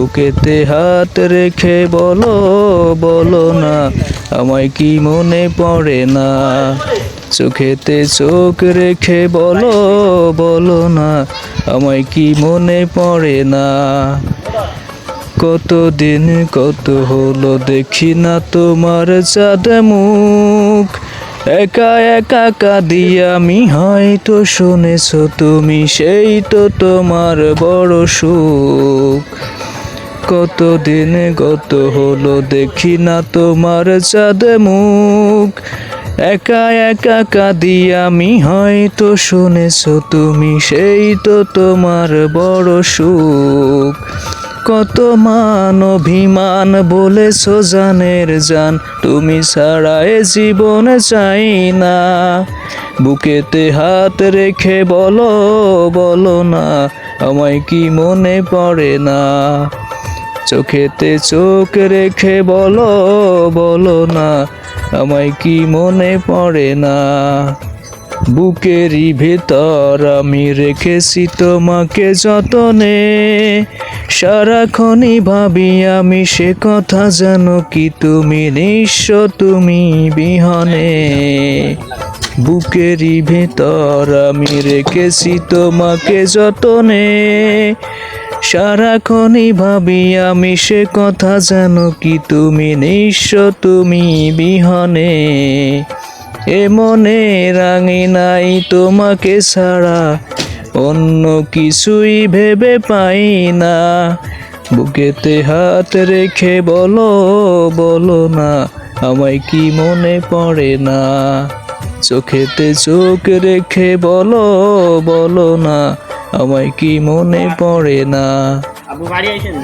বুকেতে হাত রেখে বলো বলো না, আমায় কি মনে পড়ে না? চোখেতে চোখ রেখে বলো বলো না, আমায় কি মনে পড়ে না? কতদিন কত হলো দেখি না তোমার চাঁদ মুখ। একা একা কাঁদি আমি, হয়তো শুনেছ তুমি, সেই তো তোমার বড় সুখ। কতদিন গত হলো দেখি না তোমার চাঁদ মুখ। একা একা কাঁদি আমি, হয়তো শুনেছ তুমি, সেই তো তোমার বড় সুখ। কত মান অভিমান বলেছ জানের জান, তুমি ছাড়া এ জীবন চাই না। বুকেতে হাত রেখে বলো বলো না, আমায় কি মনে পড়ে না? চোখেতে চোখ রেখে বলো বলো না, আমায় কি মনে পড়ে না? বুকেরই ভেতর আমি রেখেছি তোমাকে যতনে। সারাক্ষণই ভাবি আমি সে কথা জানো কি, তুমি নিঃস্ব, তুমি বিহনে। বুকেরই ভেতর আমি রেখেছি তোমাকে যতনে। সারাক্ষণই ভাবি আমি সে কথা জানো কি, তুমি নিঃস্ব, তুমি বিহনে। এ মনে রাঙি নাই তোমাকে ছাড়া, অন্য কিছুই ভেবে পাই না। বুকেতে হাত রেখে বলো বলো না, আমায় কি মনে পড়ে না? চোখেতে চোখ রেখে বলো বলো না আমায় কি মনে পড়ে না? আবু বাড়ি আইসেন?